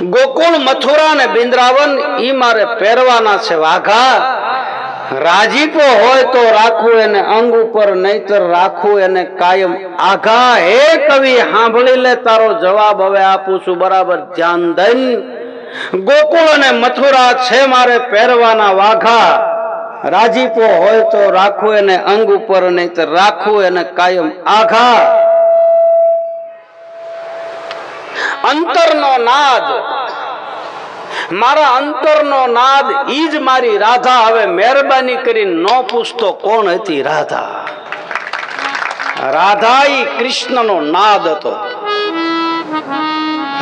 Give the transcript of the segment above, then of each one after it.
ગોકુળ, મથુરા ને બિંદ્રાવન ઈ મારે પહેરવાના છે. વાઘા, રાજીપો હોય તો રાખવું એને અંગ ઉપર, નહીતર રાખવું એને કાયમ. આઘા, હે કવિ, સાંભળી લે તારો જવાબ, હવે આપું છું બરાબર ધ્યાન દઈને ગોકુળ અને મથુરા છે મારે પહેરવાના. વાઘા, રાજીપો હોય તો રાખવું એને અંગ ઉપર, નહીતર રાખવું એને કાયમ. આઘા અંતરનો નાદ. મારા અંતરનો નાદ ઈ જ મારી રાધા. હવે મહેરબાની કરીને ન પૂછતો કોણ હતી રાધા. રાધા ઈ કૃષ્ણનો નાદ હતો.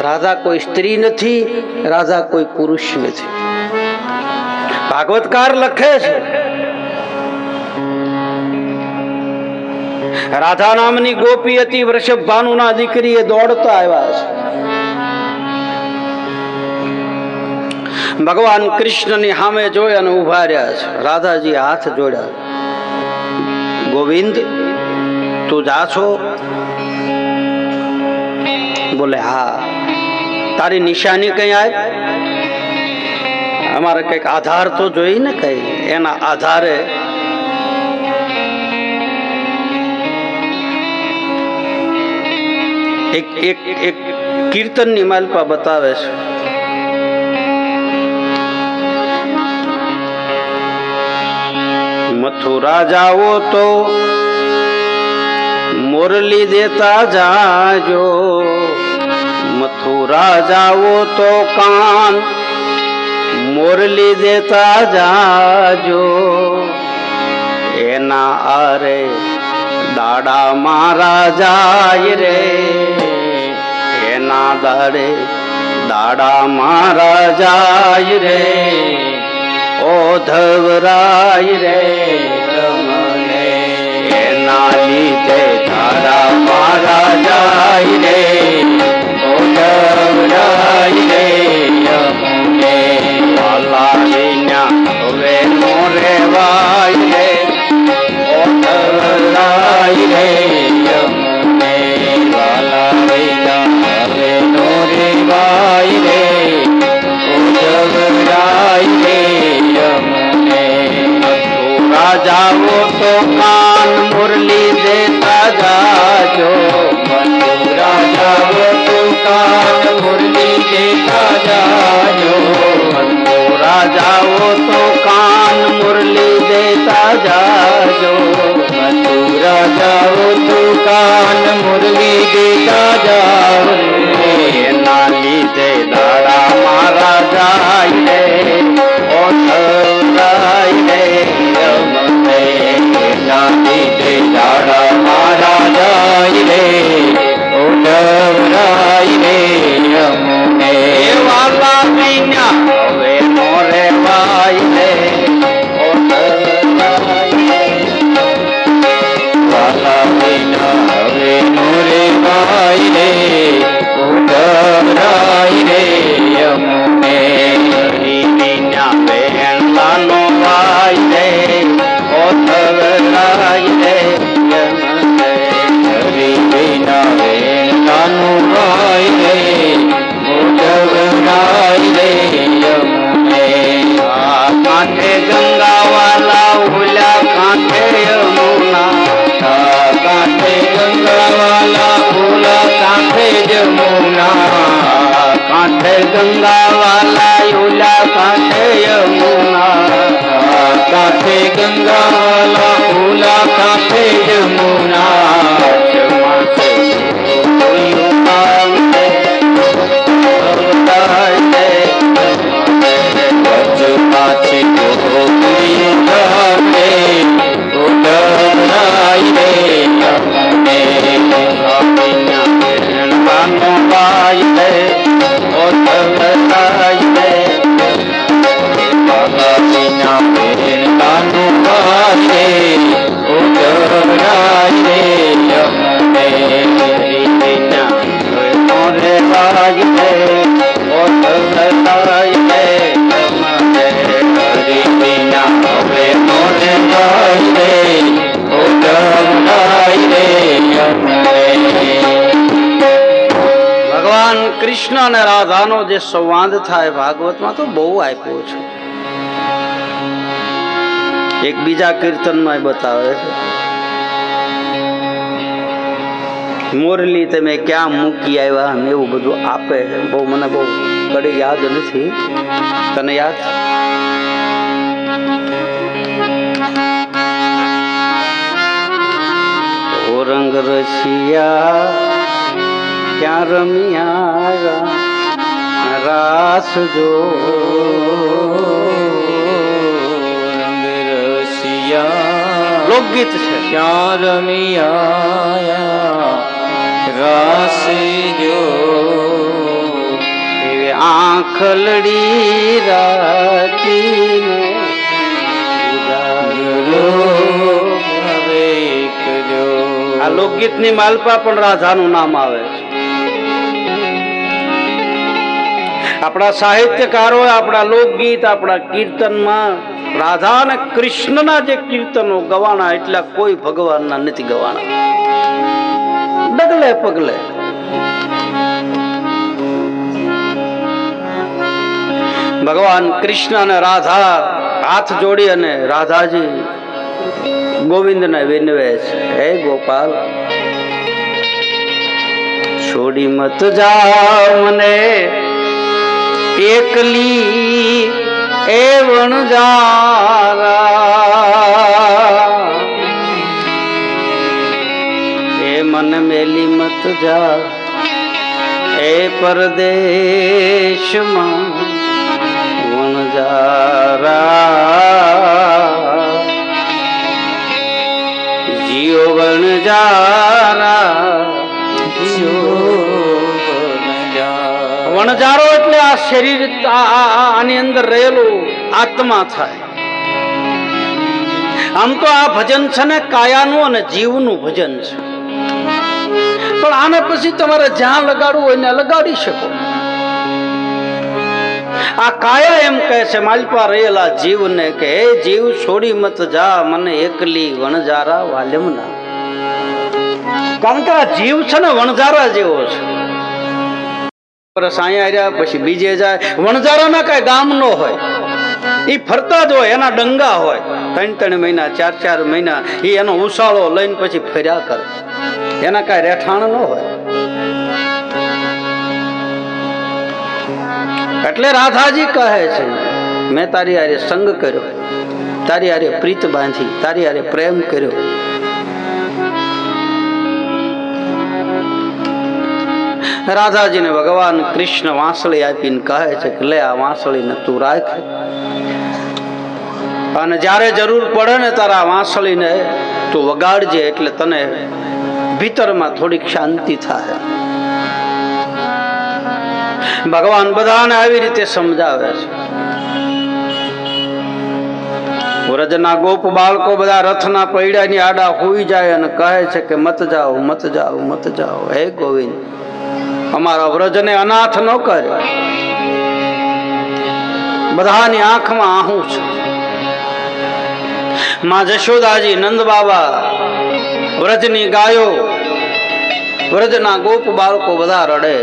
રાધા કોઈ સ્ત્રી નથી, રાધા કોઈ પુરુષ નથી. ભાગવતકાર લખે છે. રાધા નામની ગોપી હતી વૃષભ ભાનુના એ દોડતા આવ્યા છે. ભગવાન કૃષ્ણની સામે જોઈ અને ઊભા રહ્યા છે. રાધાજી હાથ જોડ્યા. ગોવિંદ, તું જા છો? બોલે, હા. તારી નિશાની કઈ આવી અમારે કંઈક આધાર તો જોઈ ને કઈ? એના આધારે એક એક એક કીર્તનની માલપા બતાવે છે. મથુરા જાઓ તો મુરલી દેતા જાજો. મથુરા જાઓ તો કાન મુરલી દેતા જાજો. એના આરે દાડા મારા જાય રે. એના દાડે દાડા મારા જાય રે. ઓધવરાય રે તમને એના લીધે તારા મારા જાય રે. गंगा જે સંવાદ થાય ભાગવતમાં તો બહુ આપ્યો છે. એક બીજા કીર્તનમાં બતાવે છે. મોરલી તમે ક્યાં મૂકી આવ્યા એવું બધું આપે છે. બહુ મને બહુ કડી યાદ નથી. તને યાદ? રંગ રસિયા, ક્યાં રમિયા રાસ જો લોકગીત છે ક્યાં રમિયા રાસે જો આંખલડી એકજો આ લોકગીતની માલપા પણ રાધાનું નામ આવે આપણા સાહિત્યકારો, આપણા લોકગીત, આપણા કીર્તનમાં રાધા અને કૃષ્ણના જે કીર્તનો ગવાણા, એટલા કોઈ ભગવાનના નથી ગવાણા. ડગલે પગલે. ભગવાન કૃષ્ણ અને રાધા હાથ જોડી અને રાધાજી ગોવિંદને વિનવે છે. હે ગોપાલ, છોડી મત જા મને. એકલી એ વણજારા એ મન મેલી મત જા એ પરદેશમાં વણજારા જીઓ વણજારા શરીર આની અંદર રહેલું આત્મા થાય. આમ તો આ ભજન છે ને કાયાનું અને જીવનું ભજન છે. પણ આને પછી તમારે જ્યાં લગાડવું હોય ને લગાડી શકો. આ કાયા એમ કહે છે, માલપા રહેલા જીવને કે, હે જીવ, છોડી મત જા, મને એકલી વણજારા વાલમના કારણ કે આ જીવ છે ને વણજારા જેવો છે. વર્ષ અહીંયા રહ્યા પછી બીજે જાય. વણઝારાના કઈ ગામ નો હોય. એ ફરતા જ હોય, એના ડંગા હોય. ત્રણ ત્રણ મહિના, ચાર ચાર મહિના એ એનો ઉસાળો લઈને પછી ફર્યા કરે. એના કઈ રહેઠાણ ન હોય. એટલે રાધાજી કહે છે, મેં તારી હારે સંગ કર્યો. તારી હારે પ્રીત બાંધી, તારી હારે પ્રેમ કર્યો. રાધાજીને ભગવાન કૃષ્ણ વાંસળી આપીને કહે છે કે, લે, આ વાંસળીને તું રાખ. અને જ્યારે જરૂર પડે ને તારા વાંસળીને તું વગાડજે એટલે તને ભીતરમાં થોડીક શાંતિ થાય. ભગવાન બધાને આવી રીતે સમજાવે છે. વ્રજના ગોપ બાળકો બધા રથના પૈડાની આડા હોઈ જાય અને કહે છે કે, મત જાઓ મત જાઓ મત જાઓ, હે ગોવિંદ. અમારા વ્રજને અનાથ ન કર્યો. બધાની આંખમાં આહું છું. માં જશોદાજી નંદ બાબા વ્રજની ગાયો, વ્રજના ગોપ બાળકો બધા રડે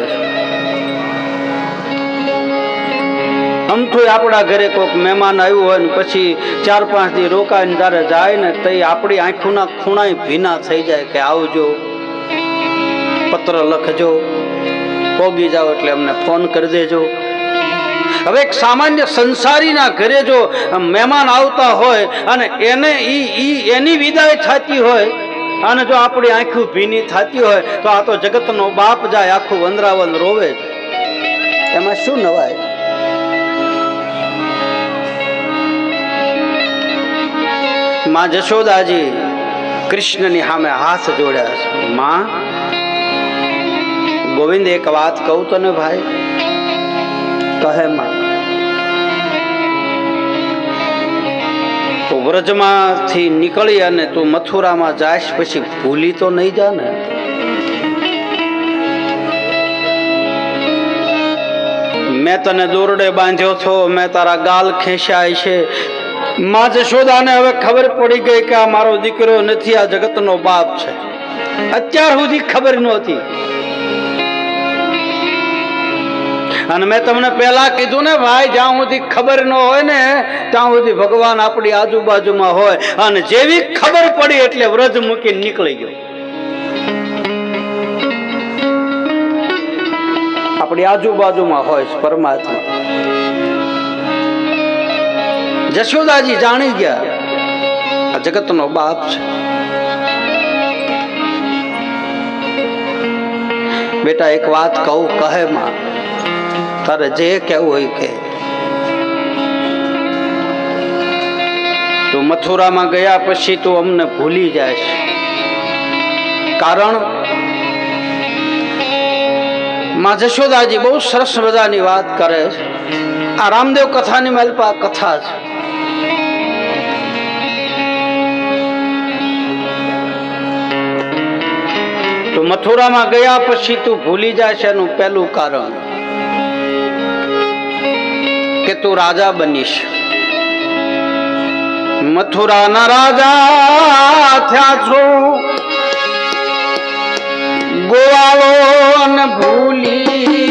અમથું આપણા ઘરે કોઈક મહેમાન આવ્યું હોય ને પછી ચાર પાંચ દી રોકાઈને તારે જાય ને તે આપણી આંખોના ખૂણા ભીના થઈ જાય કે આવજો, પત્ર લખજો. પોગી જાઓ એટલે અમને ફોન કરી દેજો. હવે એક સામાન્ય સંસારીના ઘરે જો મહેમાન આવતા હોય અને એને ઈ એની વિદાય થતી હોય, અને જો આપણી આંખું ભીની થતી હોય, તો આ તો જગતનો બાપ જાય, આખું વંદરાવન રોવે એમાં શું નવાય? માં જશોદાજી કૃષ્ણની સામે હાથ જોડ્યા છે. માં ગોવિંદ, એક વાત કહું તને ભાઈ? કહે માં. તો વ્રજમાંથી નીકળી અને તું મથુરામાં જાશ પછી ભૂલી તો નહીં જા ને. મેં તને દોરડે બાંધ્યો છો, મેં તારા ગાલ ખેંચાય છે. માં જશોદાને હવે ખબર પડી ગઈ કે આ મારો દીકરો નથી, આ જગતનો બાપ છે. અત્યાર સુધી ખબર નહોતી અને મેં તમને પહેલા કીધું ને, ભાઈ, જ્યાં સુધી ખબર ન હોય ને, ત્યાં સુધી ભગવાન આપણી આજુબાજુમાં હોય. અને જેવી ખબર પડી એટલે વ્રજ મૂકીને નીકળી ગયો. આપણી આજુબાજુમાં હોય પરમાત્મા. જશોદાજી જાણી ગયા, આ જગતનો બાપ છે. બેટા, એક વાત કહું, કહે માં તારે જે કેવું હોય કે તું મથુરામાં ગયા પછી તું અમને ભૂલી જાય કારણ? માં જશોદાજી બહુ સરસ મજાની વાત કરે છે. આ રામદેવ કથાની મારી કથા છે. તું મથુરામાં ગયા પછી તું ભૂલી જાય છે એનું પહેલું કારણ. તું રાજા બનીશ. મથુરાના રાજા થયા છો. ગોવાળો ભૂલી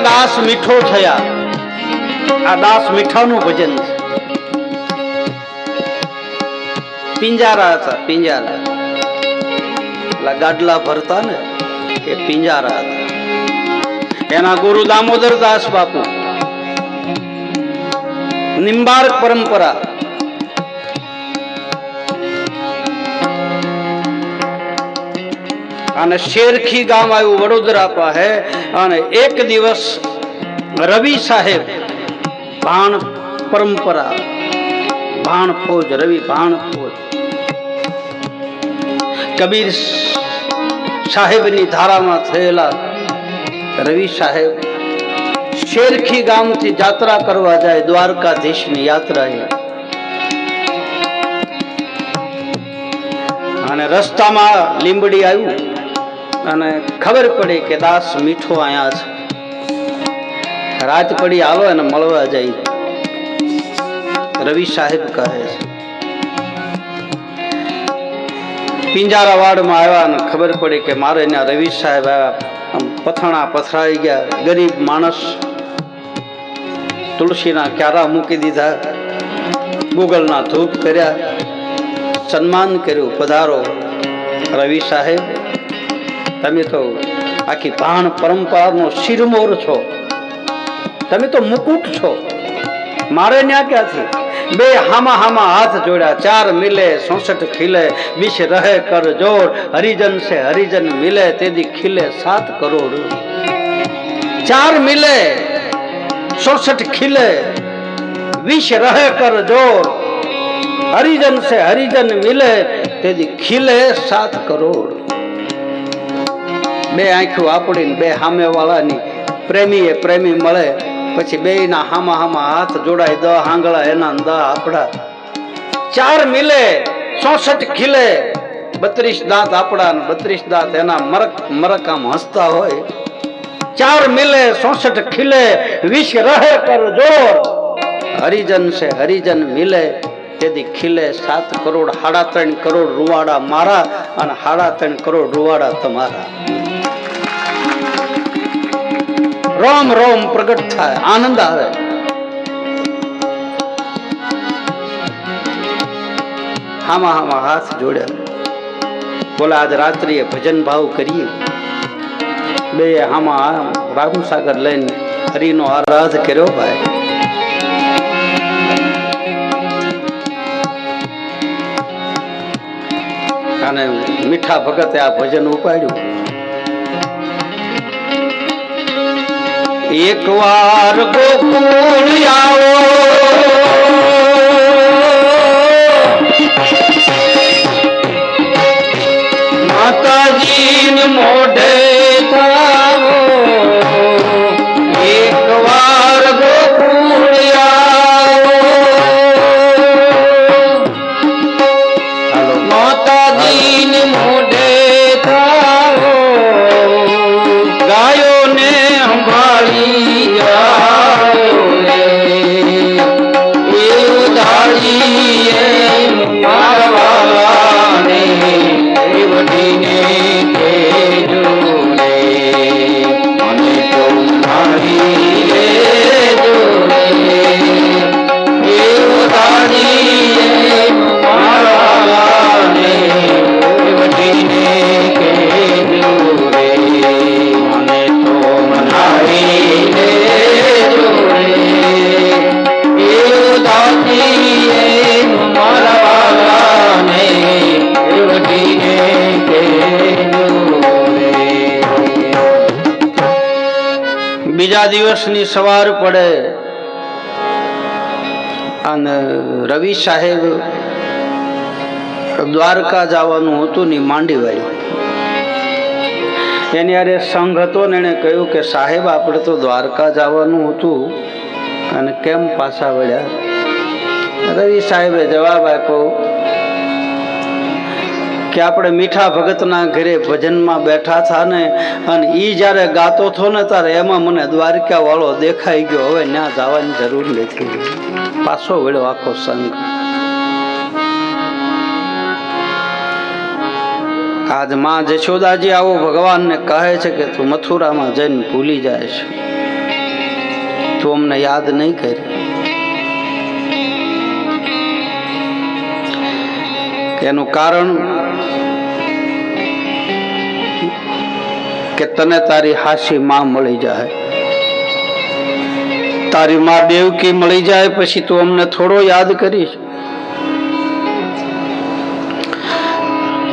લીમડીમાં દાસ મીઠો થયા. આ દાસ મીઠાનું ભજન છે. પિંજારા હતા, પિંજારા. ગાડલા ભરતા ને, એ પિંજારા હતા. એના ગુરુ દામોદર દાસ બાપુ. નિંબાર્ક પરંપરા. અને શેરખી ગામ આવ્યું, વડોદરા પાસે અને એક દિવસ રવિ સાહેબ, ભાણ પરંપરા, ભાણ ફોજ, રવિ ભાણ ફોજ. કબીર સાહેબની ધારામાં થયેલા રવિ સાહેબ શેરખી ગામથી જાત્રા કરવા જાય, દ્વારકાધીશની યાત્રા અને રસ્તામાં લીંબડી આવ્યું. અને ખબર પડી કે દાસ મીઠો અહીંયા છે. રાત પડી આવે એને મળવા જાય રવિ સાહેબ કહે છે. પિંજારાવાડમાં આવ્યા અને ખબર પડી કે મારે એના રવિ સાહેબ આવ્યા. પથાણા પથરાઈ ગયા. ગરીબ માણસ તુલસીના ક્યારા મૂકી દીધા. ગૂગલના ધૂપ કર્યા. સન્માન કર્યું. પધારો રવિ સાહેબ. તમે તો આખી ભાણ પરંપરાનો શિરમોર છો. તમે તો મુકુટ છો. મારે ન્યા ક્યાંથી? બે હામા હામા હાથ જોડ્યા, ચાર મિલે, સોસઠ ખીલે, વિષ રહે કર જોડ હરિજન સે હરિજન મિલે, તેદી ખીલે સાત કરોડ. ચાર મિલે, સોસઠ ખીલે, વિષ રહે કર જોડ હરિજન સે હરિજન મિલે, તેદી ખીલે સાત કરોડ. બે આંખો આપડીને બે સામેવાળાની પ્રેમી એ પ્રેમી મળે, પછી બે ના હામા હામા હાથ જોડાય, દ હાંગળા, એના દ આપડા. ચાર મિલે, ચોસઠ ખીલે, બત્રીસ દાંત આપડા બત્રીસ દાંત એના મરક મરક આમ હસતા હોય. ચાર મિલે, ચોસઠ ખીલે વિષ રહે કર જોર. હરિજન છે, હરિજન મિલે, તેથી ખીલે સાત કરોડ સાડા ત્રણ કરોડ રૂવાડા મારા અને સાડા ત્રણ કરોડ રૂવાડા તમારા. રોમ રોમ પ્રગટ થાય, આનંદ આવે. હામાં હામાં હાથ જોડ્યા બોલા, આજ રાત્રિએ ભજન ભાવ કરીએ. બે હામાં રાહુ સાગર લઈને હરિનો આરાધ કર્યો ભાઈ. અને મીઠા ભગતે આ ભજન ઉપાડ્યું. એક વાર ગોકુળ આવો. માતાજી મોઢે દિવસની સવાર પડે. અને રવિ સાહેબ દ્વારકા જવાનું હતું ને માંડી વાળી એની અરે સંઘ હતો ને એણે કહ્યું કે સાહેબ, આપણે તો દ્વારકા જવાનું હતું અને કેમ પાછા વળ્યા? રવિ સાહેબે જવાબ આપ્યો કે આપણે મીઠા ભગતના ઘરે ભજનમાં બેઠા હતા ને, અને એ જ્યારે ગાતો થો ને ત્યારે એમાં મને દ્વારકા વાળો દેખાઈ ગયો. હવે ત્યાં જવાની જરૂર નથી. પાછો વળ્યો આખો સંઘ. આજમાં જશોદાજી આવો ભગવાનને કહે છે કે તું મથુરામાં જઈને ભૂલી જાય છે. તું અમને યાદ નહીં કરી. એનું કારણ કે તને તારી હાસી માં મળી જાય. તારી માં દેવકી મળી જાય પછી તું અમને થોડો યાદ કરીશ.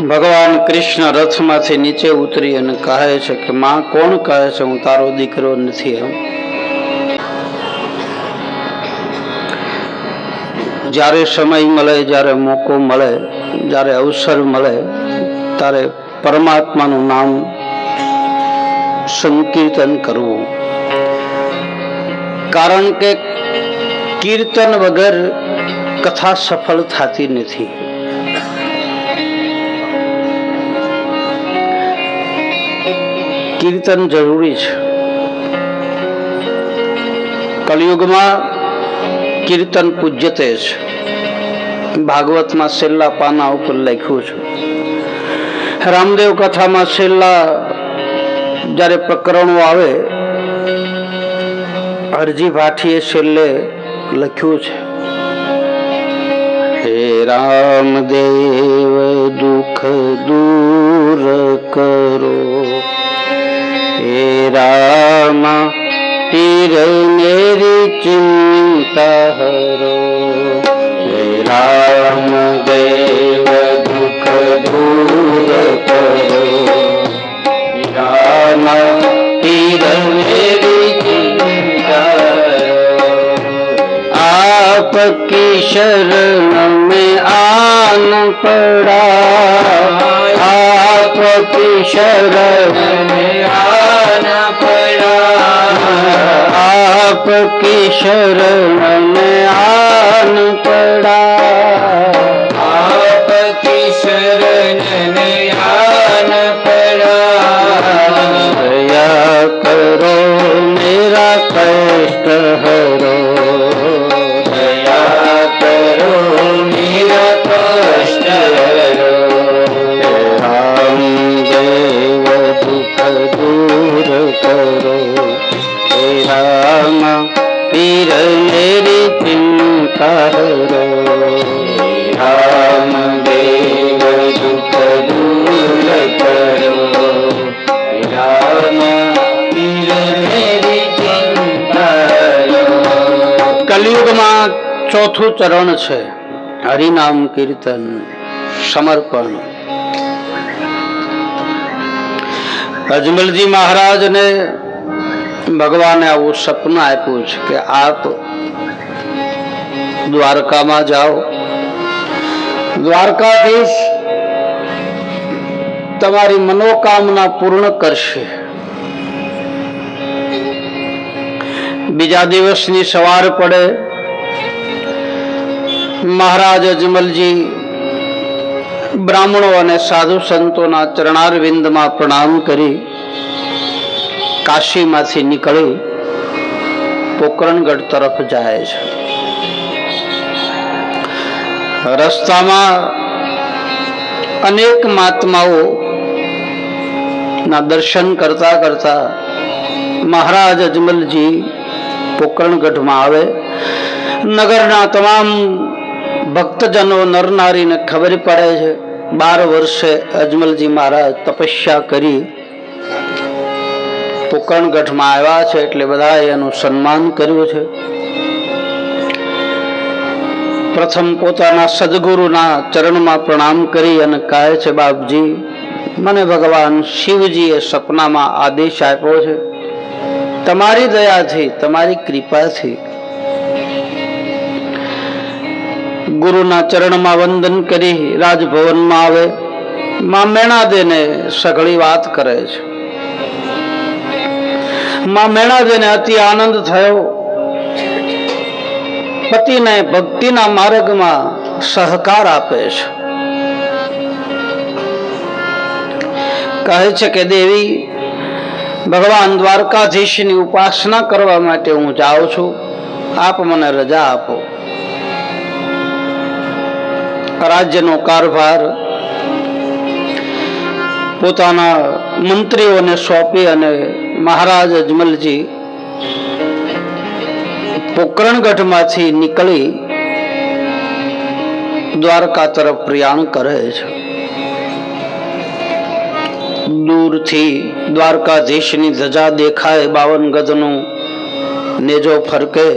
ભગવાન કૃષ્ણ રથમાંથી નીચે ઉતરી અને કહે છે કે, માં, કોણ કહે છે? હું તારો દીકરો નથી એમ. જ્યારે સમય મળે, જ્યારે મોકો મળે જ્યારે અવસર મળે, ત્યારે પરમાત્માનું નામ સંકીર્તન કરવું. કારણ કે કીર્તન વગર કથા સફળ થતી નથી. કીર્તન જરૂરી છે. કલયુગમાં કીર્તન પૂજ્યતે છે ભાગવતમાં છેલ્લા પાના ઉપર લખ્યું છે. રામદેવ કથામાં છેલ્લા જ્યારે પ્રકરણો આવે હરજી ભાઠીએ છેલ્લે લખ્યું છે. હે રામદેવ, દુઃખ દૂર કરો. હે રામ તીર મેરી ચિંતા હરો. રામ દેવ દુઃખ દૂર કરો રામ આપકી શરણ મેં આન પડા આપકી શરણ મેં આન પડા આપકી શરણ મેં આન પડા दूर करो हे राम पीर मेरी चिंता हरो हे राम देव दुख दूर करो हे राम पीर मेरी चिंता हरो કલયુગમાં ચોથું ચરણ છે હરિનામ કીર્તન સમર્પણ અજમલજી મહારાજને ભગવાને આવું સપનું આપ્યું છે કે આપ દ્વારકામાં જાઓ. દ્વારકાધીશ તમારી મનોકામના પૂર્ણ કરશે. બીજા દિવસની સવાર પડે મહારાજ અજમલજી બ્રાહ્મણો અને સાધુ સંતોના ચરણારવિંદમાં પ્રણામ કરી કાશીમાંથી નીકળી પોકરણગઢ તરફ જાય છે. રસ્તામાં અનેક મહાત્માઓ ના દર્શન કરતા કરતા મહારાજ અજમલજી પોકરણગઢમાં આવે. નગરના તમામ ભક્તજનો નરનારીને ખબર પડે છે. બાર વર્ષે અજમલજી મહારાજ તપસ્યા કરી પોકણગઢમાં આવ્યા છે એટલે બધાએ એનું સન્માન કર્યું છે. પ્રથમ પોતાના સદગુરુના ચરણમાં પ્રણામ કરી અને કહે છે, બાપજી, મને ભગવાન શિવજીએ સપનામાં આદેશ આપ્યો છે. તમારી દયાથી, તમારી કૃપાથી ગુરુના ચરણમાં વંદન કરી રાજભવનમાં આવે. માં મેણાદેને સઘળી વાત કરે છે. માં મેણાદેને અતિ આનંદ થયો. પતિને ભક્તિના માર્ગમાં સહકાર આપે છે. કહે છે કે, દેવી, ભગવાન દ્વારકાધીશની ઉપાસના કરવા માટે હું જાઉં છું. આપ મને રજા આપો. રાજ્યનો કારભાર પોતાના મંત્રીઓને સોંપી અને મહારાજ અજમલજી પોકરણગઢમાંથી નીકળી દ્વારકા તરફ પ્રયાણ કરે છે. દૂરથી દ્વારકાધીશની ધજા દેખાય, બાવન ગજનું નેજો ફરકે,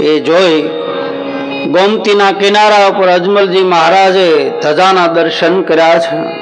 એ જોઈ ગોમતીના કિનારા ઉપર અજમલજી મહારાજે ધજાના દર્શન કર્યા છે.